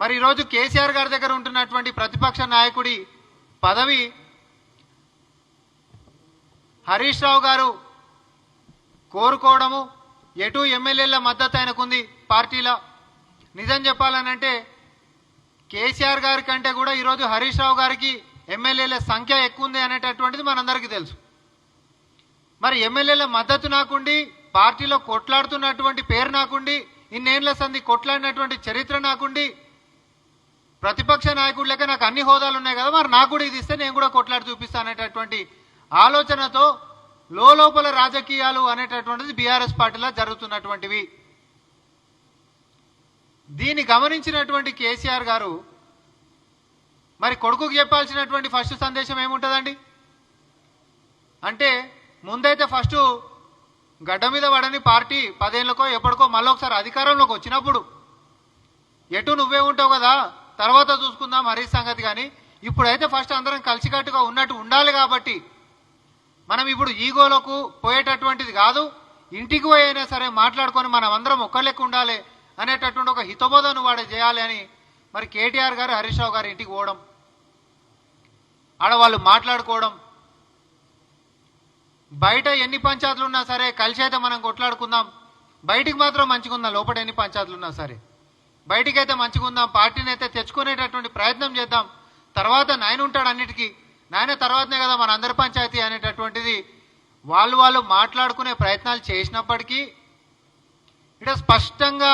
మరి ఈరోజు కేసీఆర్ గారి దగ్గర ఉంటున్నటువంటి ప్రతిపక్ష నాయకుడి పదవి హరీష్ రావు గారు కోరుకోవడము ఎటు ఎమ్మెల్యేల మద్దతు ఆయనకుంది పార్టీలో. నిజం చెప్పాలనంటే కేసీఆర్ గారి కంటే కూడా ఈరోజు హరీష్ రావు గారికి ఎమ్మెల్యేల సంఖ్య ఎక్కువ ఉంది అనేటటువంటిది మనందరికీ తెలుసు. మరి ఎమ్మెల్యేల మద్దతు నాకుండి పార్టీలో కొట్లాడుతున్నటువంటి పేరు నాకుండి ఇన్నేళ్ళ సంధి కొట్లాడినటువంటి చరిత్ర నాకుండి ప్రతిపక్ష నాయకుడు లెక్క నాకు అన్ని హోదాలు ఉన్నాయి కదా మరి నాకు కూడా ఇది ఇస్తే నేను కూడా కొట్లాడి చూపిస్తానేటటువంటి ఆలోచనతో లోపల రాజకీయాలు అనేటటువంటిది బీఆర్ఎస్ పార్టీలో జరుగుతున్నటువంటివి. దీన్ని గమనించినటువంటి కేసీఆర్ గారు మరి కొడుకుకి చెప్పాల్సినటువంటి ఫస్ట్ సందేశం ఏముంటుందండి? అంటే ముందైతే ఫస్ట్ గడ్డ మీద పడని పార్టీ పదేళ్ళకో ఎప్పటికో మళ్ళీ ఒకసారి అధికారంలోకి వచ్చినప్పుడు ఎటు నువ్వే ఉంటావు కదా? తర్వాత చూసుకుందాం హరీష్ సంగతి కానీ ఇప్పుడైతే ఫస్ట్ అందరం కలిసికట్టుగా ఉన్నట్టు ఉండాలి కాబట్టి మనం ఇప్పుడు ఈగోలకు పోయేటటువంటిది కాదు ఇంటికి పోయినా సరే మాట్లాడుకొని మనం అందరం ఒక్క లెక్క ఉండాలి అనేటటువంటి ఒక హితబోధను వాడే చేయాలి అని మరి కేటీఆర్ గారు హరీష్ రావు ఇంటికి పోవడం ఆడ వాళ్ళు మాట్లాడుకోవడం బయట ఎన్ని పంచాయతీలు ఉన్నా సరే కలిసి అయితే మనం కొట్లాడుకుందాం బయటికి మాత్రం మంచిగా ఉందా లోపల ఎన్ని పంచాయతీలు ఉన్నా సరే. బయటికి అయితే మంచిగుందాం పార్టీని అయితే తెచ్చుకునేటటువంటి ప్రయత్నం చేద్దాం. తర్వాత నాయన ఉంటాడు అన్నిటికీ. నాయన తర్వాతనే కదా మన అందరి పంచాయతీ అనేటటువంటిది. వాళ్ళు వాళ్ళు మాట్లాడుకునే ప్రయత్నాలు చేసినప్పటికీ ఇక్కడ స్పష్టంగా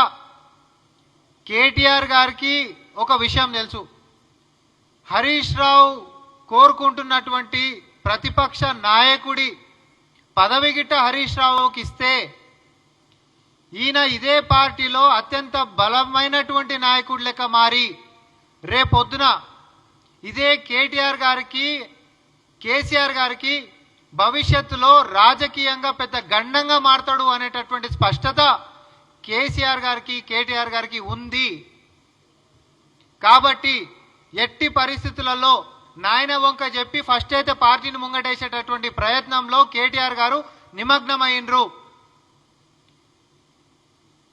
కేటీఆర్ గారికి ఒక విషయం తెలుసు. హరీష్ రావు కోరుకుంటున్నటువంటి ప్రతిపక్ష నాయకుడి పదవి గిట్ట హరీష్ రావుకి ఇస్తే ఈయన ఇదే పార్టీలో అత్యంత బలమైనటువంటి నాయకుడు లెక్క మారి రేపొద్దున ఇదే కేటీఆర్ గారికి కేసీఆర్ గారికి భవిష్యత్తులో రాజకీయంగా పెద్ద గండంగా మారతాడు అనేటటువంటి స్పష్టత కేసీఆర్ గారికి కేటీఆర్ గారికి ఉంది. కాబట్టి ఎట్టి పరిస్థితులలో నాయన వంక చెప్పి ఫస్ట్ అయితే పార్టీని ముంగటేసేటటువంటి ప్రయత్నంలో కేటీఆర్ గారు నిమగ్నమైనరు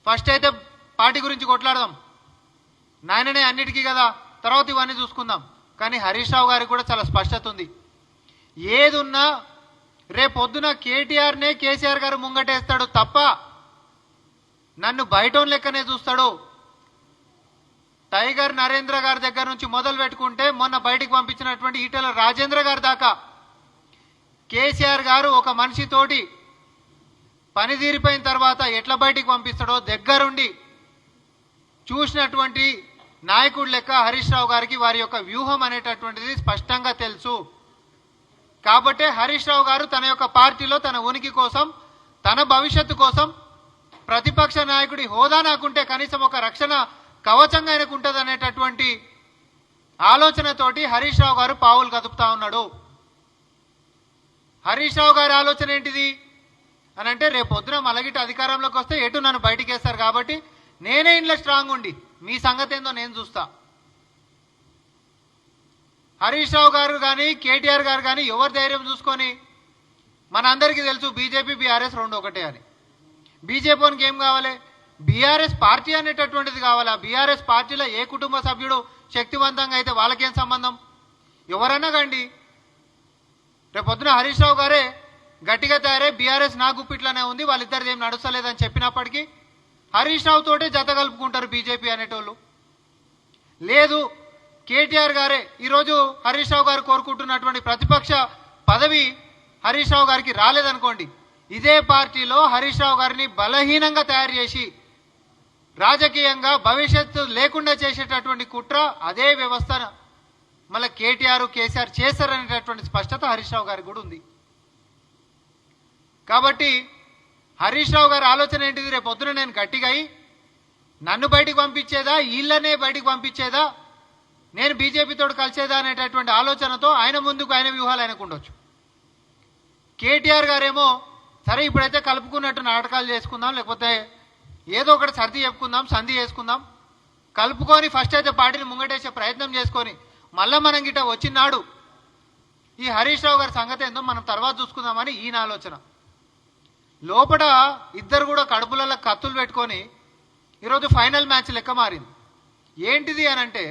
ఫస్ట్ అయితే పార్టీ గురించి కొట్లాడదాం. నాయననే అన్నిటికీ కదా తర్వాత ఇవన్నీ చూసుకుందాం. కానీ హరీష్ రావు గారికి కూడా చాలా స్పష్టత ఉంది. ఏదున్నా రేపొద్దున కేటీఆర్నే కేసీఆర్ గారు ముంగటేస్తాడు తప్ప నన్ను బయటోన్ లెక్కనే చూస్తాడు. టైగర్ నరేంద్ర గారి దగ్గర నుంచి మొదలు పెట్టుకుంటే మొన్న బయటికి పంపించినటువంటి ఈటల రాజేంద్ర గారి దాకా. కేసీఆర్ గారు ఒక మనిషితోటి పని తీరిపోయిన తర్వాత ఎట్లా బయటికి పంపిస్తాడో దగ్గరుండి చూసినటువంటి నాయకుడు లెక్క హరీష్ రావు గారికి వారి యొక్క వ్యూహం అనేటటువంటిది స్పష్టంగా తెలుసు. కాబట్టే హరీష్ రావు గారు తన యొక్క పార్టీలో తన ఉనికి కోసం తన భవిష్యత్తు కోసం ప్రతిపక్ష నాయకుడి హోదా నాకుంటే కనీసం ఒక రక్షణ కవచంగా ఆయనకు ఉంటుంది అనేటటువంటి ఆలోచనతోటి హరీష్ రావు గారు పావులు కదుపుతా ఉన్నాడు. హరీష్ రావు గారి ఆలోచన ఏంటిది? అని అంటే రేపు పొద్దున మలగిట అధికారంలోకి వస్తే ఎటు నన్ను బయటికి వేస్తారు కాబట్టి నేనే ఇంట్లో స్ట్రాంగ్ ఉండి మీ సంగతి ఏందో నేను చూస్తా. హరీష్ రావు గారు కానీ కేటీఆర్ గారు కానీ ఎవరి ధైర్యం చూసుకొని మనందరికీ తెలుసు బీజేపీ బీఆర్ఎస్ రెండు ఒకటే అని. బీజేపీకి ఏం కావాలి? బీఆర్ఎస్ పార్టీ అనేటటువంటిది కావాలా? బీఆర్ఎస్ పార్టీలో ఏ కుటుంబ సభ్యుడు శక్తివంతంగా అయితే వాళ్ళకేం సంబంధం? ఎవరైనా కండి. రేపొద్దున హరీష్ రావు గారే గట్టిగా తయారై బీఆర్ఎస్ నా గుప్పిట్లోనే ఉంది వాళ్ళిద్దరిది ఏం నడుస్తలేదని చెప్పినప్పటికీ హరీష్ రావు తోటే జత కలుపుకుంటారు బీజేపీ అనేటోళ్ళు. లేదు కేటీఆర్ గారే ఈరోజు హరీష్ రావు గారు కోరుకుంటున్నటువంటి ప్రతిపక్ష పదవి హరీష్ రావు గారికి రాలేదనుకోండి ఇదే పార్టీలో హరీష్ రావు గారిని బలహీనంగా తయారు చేసి రాజకీయంగా భవిష్యత్తు లేకుండా చేసేటటువంటి కుట్ర అదే వ్యవస్థ మళ్ళీ కేటీఆర్ కేసీఆర్ చేశారనేటటువంటి స్పష్టత హరీష్ రావు గారికి కూడా ఉంది. కాబట్టి హరీష్ రావు గారి ఆలోచన ఏంటిది? రేపు పొద్దున నేను గట్టిగా నన్ను బయటికి పంపించేదా? వీళ్ళనే బయటికి పంపించేదా? నేను బీజేపీతో కలిసేదా అనేటటువంటి ఆలోచనతో ఆయన ముందుకు ఆయన వ్యూహాలు ఆయనకు ఉండొచ్చు. కేటీఆర్ గారేమో సరే ఇప్పుడైతే కలుపుకున్నట్టు నాటకాలు చేసుకుందాం లేకపోతే ఏదో ఒకటి సర్ది చెప్పుకుందాం సంధి చేసుకుందాం. కలుపుకొని ఫస్ట్ అయితే పార్టీని ముంగటేసే ప్రయత్నం చేసుకొని మళ్ళా మనం గిట్ట వచ్చినాడు ఈ హరీష్ రావు గారి సంగతి ఏందో మనం తర్వాత చూసుకుందామని ఈయన ఆలోచన. లోపల ఇద్దరు కూడా కడుపులలో కత్తులు పెట్టుకొని ఈరోజు ఫైనల్ మ్యాచ్ లెక్క మారింది. ఏంటిది అని అంటే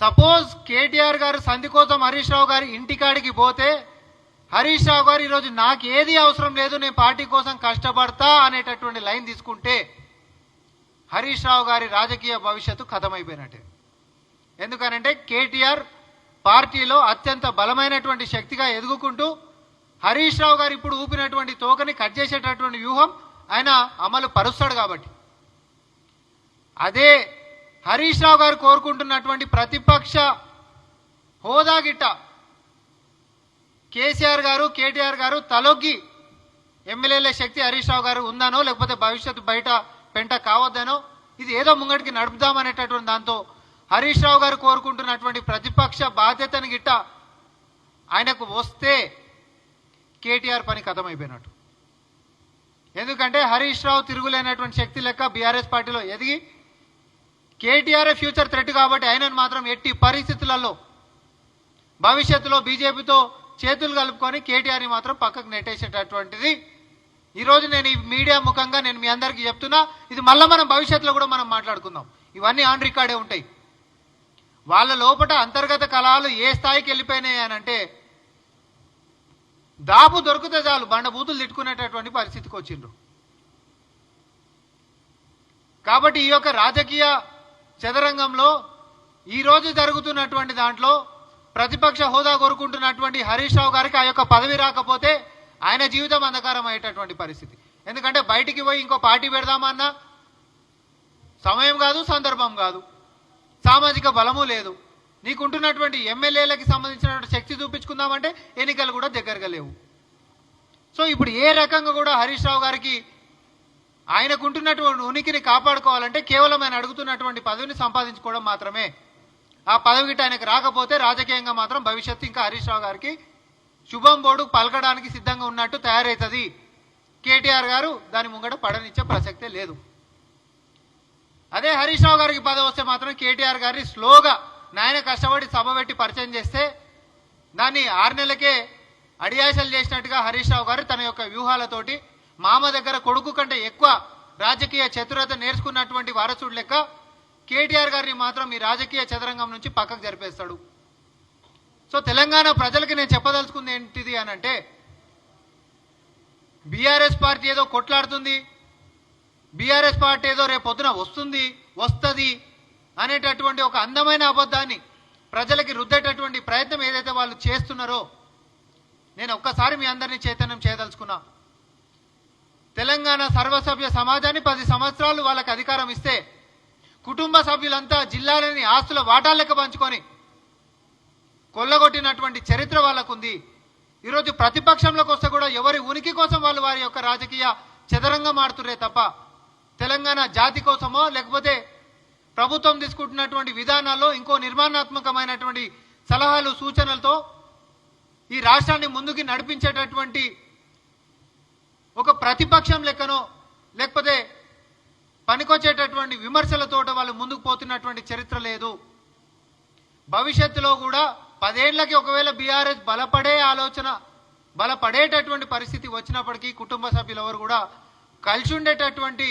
సపోజ్ కేటీఆర్ గారు సంధి కోసం హరీష్ రావు గారి ఇంటికాడికి పోతే హరీష్ రావు గారు ఈరోజు నాకు ఏది అవసరం లేదు నేను పార్టీ కోసం కష్టపడతా అనేటటువంటి లైన్ తీసుకుంటే హరీష్ రావు గారి రాజకీయ భవిష్యత్తు కథమైపోయినట్టే. ఎందుకనంటే కేటీఆర్ పార్టీలో అత్యంత బలమైనటువంటి శక్తిగా ఎదుగుకుంటూ హరీష్ రావు గారు ఇప్పుడు ఊపినటువంటి తోకని కట్ చేసేటటువంటి వ్యూహం ఆయన అమలు పరుస్తాడు కాబట్టి. అదే హరీష్ రావు గారు కోరుకుంటున్నటువంటి ప్రతిపక్ష హోదా గిట్ట కేసీఆర్ గారు కేటీఆర్ గారు తలొగ్గి ఎమ్మెల్యేల శక్తి హరీష్ రావు గారు ఉందనో లేకపోతే భవిష్యత్తు బయట పెంట కావద్దనో ఇది ఏదో ముంగటికి నడుపుదామనేటటువంటి దాంతో హరీష్ రావు గారు కోరుకుంటున్నటువంటి ప్రతిపక్ష బాధ్యతను గిట్ట ఆయనకు వస్తే కేటీఆర్ పని కథమైపోయినట్టు ఎందుకంటే హరీష్ రావు తిరుగులేనటువంటి శక్తి లెక్క బీఆర్ఎస్ పార్టీలో ఎదిగి కేటీఆర్ ఫ్యూచర్ థ్రెట్ కాబట్టి ఆయనను మాత్రం ఎట్టి పరిస్థితులలో భవిష్యత్తులో బీజేపీతో చేతులు కలుపుకొని కేటీఆర్ని మాత్రం పక్కకు నెట్టేసేటటువంటిది. ఈరోజు నేను ఈ మీడియా ముఖంగా నేను మీ అందరికీ చెప్తున్నా ఇది మళ్ళీ మనం భవిష్యత్తులో కూడా మనం మాట్లాడుకుందాం. ఇవన్నీ ఆన్ రికార్డే ఉంటాయి. వాళ్ళ లోపల అంతర్గత కళాలు ఏ స్థాయికి వెళ్ళిపోయినాయి అని అంటే దాపు దొరికితే చాలు బండ బూతులు తిట్టుకునేటటువంటి పరిస్థితికి వచ్చిండ్రు. కాబట్టి ఈ యొక్క రాజకీయ చదరంగంలో ఈరోజు జరుగుతున్నటువంటి దాంట్లో ప్రతిపక్ష హోదా కోరుకుంటున్నటువంటి హరీష్ రావు గారికి ఆ యొక్క పదవి రాకపోతే ఆయన జీవితం అంధకారం అయ్యేటటువంటి పరిస్థితి. ఎందుకంటే బయటికి పోయి ఇంకో పార్టీ పెడదామన్నా సమయం కాదు సందర్భం కాదు. సామాజిక బలము లేదు. నీకుంటున్నటువంటి ఎమ్మెల్యేలకి సంబంధించినటువంటి శక్తి చూపించుకుందామంటే ఎన్నికలు కూడా దగ్గరగా లేవు. సో ఇప్పుడు ఏ రకంగా కూడా హరీష్ రావు గారికి ఆయనకుంటున్నటువంటి ఉనికిని కాపాడుకోవాలంటే కేవలం ఆయన అడుగుతున్నటువంటి పదవిని సంపాదించుకోవడం మాత్రమే. ఆ పదవి ఆయనకు రాకపోతే రాజకీయంగా మాత్రం భవిష్యత్తు ఇంకా హరీష్ రావు గారికి శుభం బోర్డు పలకడానికి సిద్ధంగా ఉన్నట్టు తయారవుతుంది కేటీఆర్ గారు దాని ముంగట పడనిచ్చే ప్రసక్తే లేదు. అదే హరీష్ రావు గారికి పదవి వస్తే మాత్రం కేటీఆర్ గారిని స్లోగా నాయన కష్టపడి సభ పెట్టి పరిచయం చేస్తే దాన్ని ఆరు నెలలకే అడియాసలు చేసినట్టుగా హరీష్ రావు గారు తన యొక్క వ్యూహాలతోటి మామ దగ్గర కొడుకు కంటే ఎక్కువ రాజకీయ చతురత నేర్చుకున్నటువంటి వారసుడు లెక్క కేటీఆర్ గారిని మాత్రం ఈ రాజకీయ చదరంగం నుంచి పక్కకు జరిపేస్తాడు. సో తెలంగాణ ప్రజలకి నేను చెప్పదలుచుకుంది ఏంటిది అని అంటే బీఆర్ఎస్ పార్టీ ఏదో కొట్లాడుతుంది బీఆర్ఎస్ పార్టీ ఏదో రేపు పొద్దున వస్తుంది వస్తుంది అనేటటువంటి ఒక అందమైన అబద్ధాన్ని ప్రజలకి రుద్దేటటువంటి ప్రయత్నం ఏదైతే వాళ్ళు చేస్తున్నారో నేను ఒక్కసారి మీ అందరినీ చైతన్యం చేయదలుచుకున్నా. తెలంగాణ సర్వసభ్య సమాజాన్ని పది సంవత్సరాలు వాళ్ళకి అధికారం ఇస్తే కుటుంబ సభ్యులంతా జిల్లాలని ఆస్తుల వాటాలకు పంచుకొని కొల్లగొట్టినటువంటి చరిత్ర వాళ్ళకుంది. ఈరోజు ప్రతిపక్షంలోకి వస్తే కూడా ఎవరి ఉనికి కోసం వాళ్ళు వారి యొక్క రాజకీయ చదరంగం మారుతురే తప్ప తెలంగాణ జాతి కోసమో లేకపోతే ప్రభుత్వం తీసుకుంటున్నటువంటి విధానాల్లో ఇంకో నిర్మాణాత్మకమైనటువంటి సలహాలు సూచనలతో ఈ రాష్ట్రాన్ని ముందుకి నడిపించేటటువంటి ఒక ప్రతిపక్షం లెక్కనో లేకపోతే పనికొచ్చేటటువంటి విమర్శలతోట వాళ్ళు ముందుకు పోతున్నటువంటి చరిత్ర లేదు. భవిష్యత్తులో కూడా పదేళ్ళకి ఒకవేళ బీఆర్ఎస్ బలపడే ఆలోచన బలపడేటటువంటి పరిస్థితి వచ్చినప్పటికీ కుటుంబ సభ్యులు ఎవరు కూడా కలిసి ఉండేటటువంటి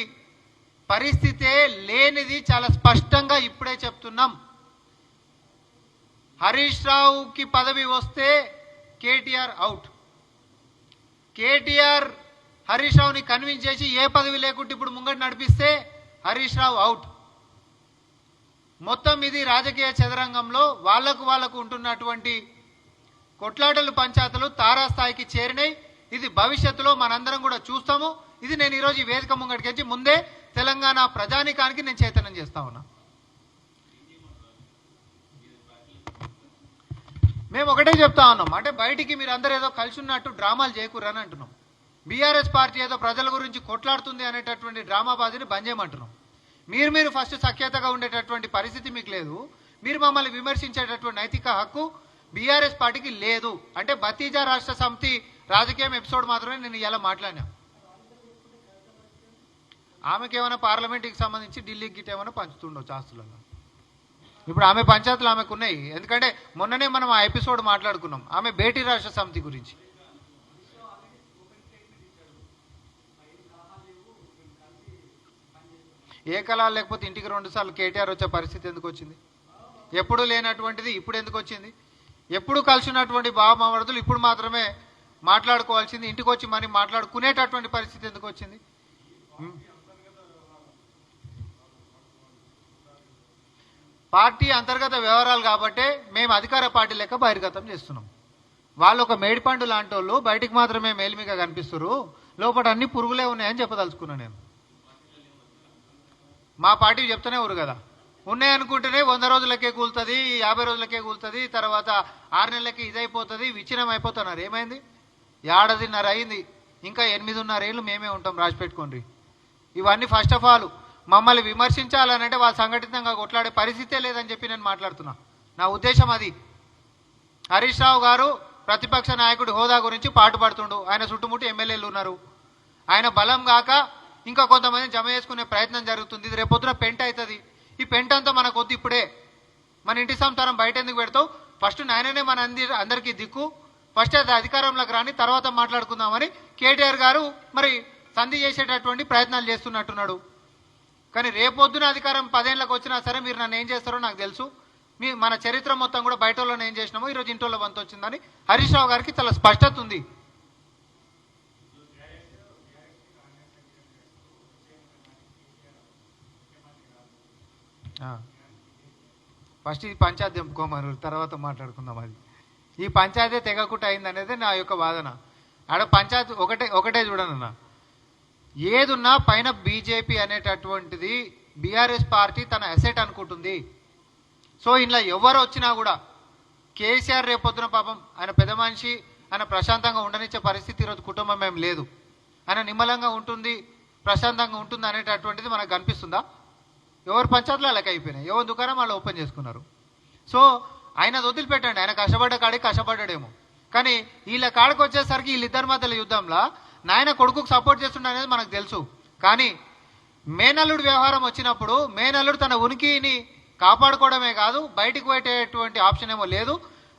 పరిస్థితే లేనిది చాలా స్పష్టంగా ఇప్పుడే చెప్తున్నాం. హరీష్ రావుకి పదవి వస్తే కేటీఆర్ అవుట్. కేటీఆర్ హరీష్ రావుని కన్విన్స్ చేసి ఏ పదవి లేకుండా ఇప్పుడు ముంగట నడిపిస్తే హరీష్ రావు అవుట్. మొత్తం ఇది రాజకీయ చదరంగంలో వాళ్ళకు వాళ్ళకు ఉంటున్నటువంటి కొట్లాటలు పంచాయతీలు తారాస్థాయికి చేరినాయి. ఇది భవిష్యత్తులో మనందరం కూడా చూస్తాము. ఇది నేను ఈరోజు ఈ వేదిక ముంగటికి ముందే తెలంగాణ ప్రజానికానికి నేను చైతన్యం చేస్తా ఉన్నా. మేము ఒకటే చెప్తా ఉన్నాం. అంటే బయటికి మీరు అందరూ ఏదో కలిసి ఉన్నట్టు డ్రామాలు చేయకూరని అంటున్నాం. బీఆర్ఎస్ పార్టీ ఏదో ప్రజల గురించి కొట్లాడుతుంది అనేటటువంటి డ్రామాబాజీని బంద్ చేయమంటున్నాం. మీరు మీరు ఫస్ట్ సఖ్యతగా ఉండేటటువంటి పరిస్థితి మీకు లేదు. మీరు మమ్మల్ని విమర్శించేటటువంటి నైతిక హక్కు బీఆర్ఎస్ పార్టీకి లేదు. అంటే భతీజా రాష్ట్ర సమితి రాజకీయం ఎపిసోడ్ మాత్రమే నేను ఇలా మాట్లాడినా. ఆమెకి ఏమైనా పార్లమెంట్కి సంబంధించి ఢిల్లీకి గిట్ ఏమైనా పంచుతుండొచ్చు ఆస్తులలో ఇప్పుడు ఆమె పంచాయతీలు ఆమెకు ఉన్నాయి ఎందుకంటే మొన్ననే మనం ఆ ఎపిసోడ్ మాట్లాడుకున్నాం. ఆమె భేటీ రాష్ట్ర సమితి గురించి. ఏ కళ లేకపోతే ఇంటికి రెండుసార్లు కేటీఆర్ వచ్చే పరిస్థితి ఎందుకు వచ్చింది? ఎప్పుడు లేనటువంటిది ఇప్పుడు ఎందుకు వచ్చింది? ఎప్పుడు కలిసినటువంటి బావమరుదులు ఇప్పుడు మాత్రమే మాట్లాడుకోవాల్సింది ఇంటికి వచ్చి మరి మాట్లాడుకునేటటువంటి పరిస్థితి ఎందుకు వచ్చింది? పార్టీ అంతర్గత వ్యవహారాలు కాబట్టే మేము అధికార పార్టీ లెక్క బహిర్గతం చేస్తున్నాం. వాళ్ళు ఒక మేడిపండు లాంటి వాళ్ళు బయటికి మాత్రమే మేలిమిగా కనిపిస్తారు లోపల అన్ని పురుగులే ఉన్నాయని చెప్పదలుచుకున్నాను నేను. మా పార్టీ చెప్తూనే ఊరు కదా. ఉన్నాయనుకుంటేనే వంద రోజులకే కూలుతుంది యాభై రోజులకే కూలుతుంది తర్వాత ఆరు నెలలకి ఇదైపోతుంది విచ్ఛిన్నం అయిపోతున్నారు. ఏమైంది? ఏడాదిన్నర అయింది. ఇంకా ఎనిమిదిన్నర ఏళ్ళు మేమే ఉంటాం రాసిపెట్టుకోండి ఇవన్నీ ఫస్ట్ ఆఫ్ ఆల్ మమ్మల్ని విమర్శించాలనంటే వాళ్ళు సంఘటితంగా కొట్లాడే పరిస్థితే లేదని చెప్పి నేను మాట్లాడుతున్నా. నా ఉద్దేశం అది. హరీష్ రావు గారు ప్రతిపక్ష నాయకుడి హోదా గురించి పాటుపడుతుండు ఆయన చుట్టుముట్టు ఎమ్మెల్యేలు ఉన్నారు. ఆయన బలం కాక ఇంకా కొంతమంది జమ చేసుకునే ప్రయత్నం జరుగుతుంది. ఇది రేపొద్దున పెంట అవుతుంది. ఈ పెంట అంతా మనకు వద్దు ఇప్పుడే. మన ఇంటి సంతానం బయట ఎందుకు పెడతావు? ఫస్ట్ నాయననే మన అంది అందరికీ దిక్కు. ఫస్ట్ అది అధికారంలోకి రాని తర్వాత మాట్లాడుకుందామని కేటీఆర్ గారు మరి సంధి చేసేటటువంటి ప్రయత్నాలు చేస్తున్నట్టున్నాడు. కానీ రేపొద్దున అధికారం పదేళ్ళకి వచ్చినా సరే మీరు నన్ను ఏం చేస్తారో నాకు తెలుసు. మీ మన చరిత్ర మొత్తం కూడా బయట వాళ్ళని ఏం చేసినామో ఈరోజు ఇంట్లో వంతు వచ్చిందని హరీష్ రావు గారికి చాలా స్పష్టత ఉంది. ఫస్ట్ ఇది పంచాయతీ దింపుకోమను తర్వాత మాట్లాడుకుందాం అది. ఈ పంచాయతీ తెగకుట అయింది అనేది నా యొక్క వాదన. ఆడ పంచాయతీ ఒకటే ఒకటే చూడనన్న ఏదున్నా పైన బీజేపీ అనేటటువంటిది బీఆర్ఎస్ పార్టీ తన అసెట్ అనుకుంటుంది. సో ఇంట్లో ఎవరు వచ్చినా కూడా కేసీఆర్ రేపొద్దున పాపం ఆయన పెద్ద మనిషి ఆయన ప్రశాంతంగా ఉండనిచ్చే పరిస్థితి ఈరోజు కుటుంబం ఏం లేదు. ఆయన నిమ్మలంగా ఉంటుంది ప్రశాంతంగా ఉంటుంది అనేటటువంటిది మనకు కనిపిస్తుందా? ఎవరు పంచాయతీలు అలాగే అయిపోయినాయి ఎవరు దుకాణం వాళ్ళు ఓపెన్ చేసుకున్నారు. సో ఆయన వదిలిపెట్టండి ఆయన కష్టపడ్డ కాడికి కష్టపడ్డాడేమో. కానీ వీళ్ళ కాడికి వచ్చేసరికి వీళ్ళిద్దరి మధ్యలో యుద్ధంలో నాయన కొడుకుకు సపోర్ట్ చేస్తుండే అనేది మనకు తెలుసు. కానీ మేనల్లుడు వ్యవహారం వచ్చినప్పుడు మేనల్లుడు తన ఉనికిని కాపాడుకోవడమే కాదు బయటికి పెట్టేటువంటి ఆప్షన్ ఏమో లేదు.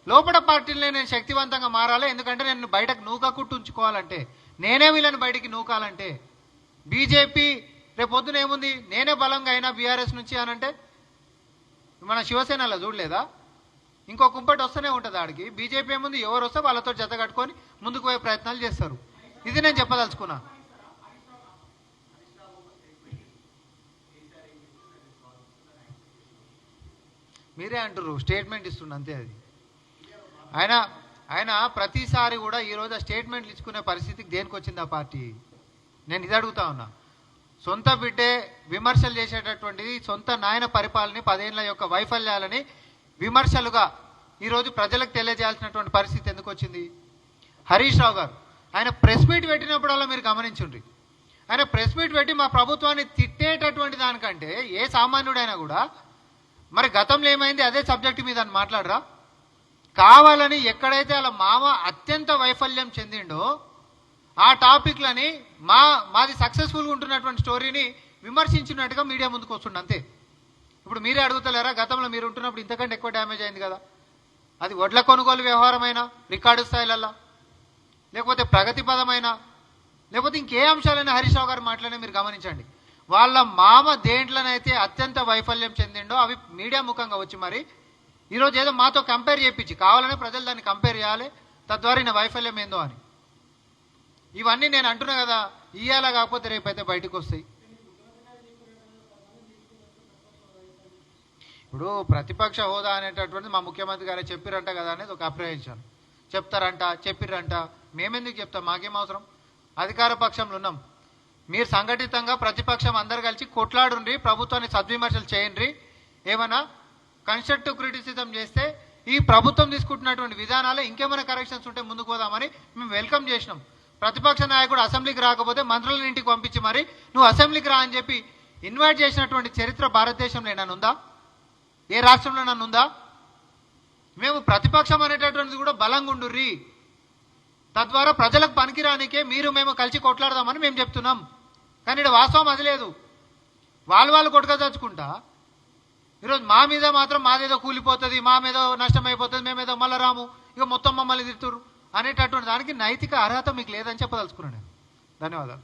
లోపల పార్టీలనే నేను శక్తివంతంగా మారాలి ఎందుకంటే నేను బయటకు నూకకుట్టు ఉంచుకోవాలంటే నేనే వీళ్ళని బయటికి నూకాలంటే బీజేపీ రేపొద్దున పొద్దున ఏముంది? నేనే బలంగా అయినా బీఆర్ఎస్ నుంచి అనంటే మన శివసేనలో చూడలేదా? ఇంకో కుంపటి వస్తూనే ఉంటుంది ఆడికి. బీజేపీ ఏముంది? ఎవరు వస్తే వాళ్ళతో జత కట్టుకొని ముందుకు పోయే ప్రయత్నాలు చేస్తారు. ఇది నేను చెప్పదలుచుకున్నా. మీరే అంటారు స్టేట్మెంట్ ఇస్తున్నా అంతే అది. ఆయన ఆయన ప్రతిసారి కూడా ఈరోజు ఆ స్టేట్మెంట్లు ఇచ్చుకునే పరిస్థితికి దేనికి వచ్చింది ఆ పార్టీ? నేను ఇది అడుగుతా ఉన్నా. సొంత బిడ్డే విమర్శలు చేసేటటువంటిది సొంత నాయన పరిపాలన పదేళ్ళ యొక్క వైఫల్యాలని విమర్శలుగా ఈరోజు ప్రజలకు తెలియజేయాల్సినటువంటి పరిస్థితి ఎందుకు వచ్చింది హరీష్ రావు గారు ఆయన ప్రెస్ మీట్ పెట్టినప్పుడల్లా మీరు గమనించుండ్రి. ఆయన ప్రెస్ మీట్ పెట్టి మా ప్రభుత్వాన్ని తిట్టేటటువంటి దానికంటే ఏ సామాన్యుడైనా కూడా మరి గతంలో ఏమైంది? అదే సబ్జెక్ట్ మీద అని మాట్లాడరా? కావాలని ఎక్కడైతే అలా మామ అత్యంత వైఫల్యం చెందిండో ఆ టాపిక్లని మా మాది సక్సెస్ఫుల్గా ఉంటున్నటువంటి స్టోరీని విమర్శించినట్టుగా మీడియా ముందుకు వస్తుండే అంతే. ఇప్పుడు మీరే అడుగుతలేరా? గతంలో మీరు ఉంటున్నప్పుడు ఇంతకంటే ఎక్కువ డ్యామేజ్ అయింది కదా. అది వడ్ల కొనుగోలు వ్యవహారమైనా రికార్డు స్థాయిలల్లా? లేకపోతే ప్రగతిపదమైన లేకపోతే ఇంకే అంశాలైనా హరీష్ గారు మాట్లాడినా మీరు గమనించండి. వాళ్ళ మామ దేంట్లోనైతే అత్యంత వైఫల్యం చెందిండో అవి మీడియా ముఖంగా వచ్చి మరి ఈరోజు ఏదో మాతో కంపేర్ చేయించి కావాలనే ప్రజలు దాన్ని కంపేర్ చేయాలి తద్వారా ఈయన వైఫల్యం ఏందో అని. ఇవన్నీ నేను అంటున్నా కదా ఇయ్యాల కాకపోతే రేపైతే బయటకు వస్తాయి. ఇప్పుడు ప్రతిపక్ష హోదా అనేటటువంటిది మా ముఖ్యమంత్రి గారే చెప్పిరంట కదా అనేది ఒక అప్రహెన్షన్. చెప్తారంట చెప్పిర్రంట. మేమెందుకు చెప్తాం? మాకేం అవసరం? అధికార పక్షంలో ఉన్నాం. మీరు సంఘటితంగా ప్రతిపక్షం అందరు కలిసి కొట్లాడుండ్రి ప్రభుత్వాన్ని సద్విమర్శలు చేయండి ఏమైనా కన్స్ట్రక్టివ్ క్రిటిసిజం చేస్తే ఈ ప్రభుత్వం తీసుకుంటున్నటువంటి విధానాలు ఇంకేమైనా కరెక్షన్స్ ఉంటే ముందుకు పోదామని మేము వెల్కమ్ చేసినాం. ప్రతిపక్ష నాయకుడు అసెంబ్లీకి రాకపోతే మంత్రులను ఇంటికి పంపించి మరి నువ్వు అసెంబ్లీకి రా అని చెప్పి ఇన్వైట్ చేసినటువంటి చరిత్ర భారతదేశంలో ఏమైనా ఉందా? ఏ రాష్ట్రంలో నన్ను ఉందా? మేము ప్రతిపక్షం అనేటటువంటిది కూడా బలంగా ఉండుర్రీ తద్వారా ప్రజలకు పనికిరానికే మీరు మేము కలిసి కొట్లాడదామని మేము చెప్తున్నాం. కానీ ఇక్కడ వాస్తవం అది లేదు. వాళ్ళు వాళ్ళు కొట్టుకదలుచుకుంటా. ఈరోజు మా మీద మాత్రం మాదేదో కూలిపోతుంది మా మీద నష్టం అయిపోతుంది మేమేదో మళ్ళా రాము ఇక మొత్తం మమ్మల్ని తిడుతురు అనేటటువంటి దానికి నైతిక అర్హత మీకు లేదని చెప్పదలుచుకున్నాను నేను. ధన్యవాదాలు.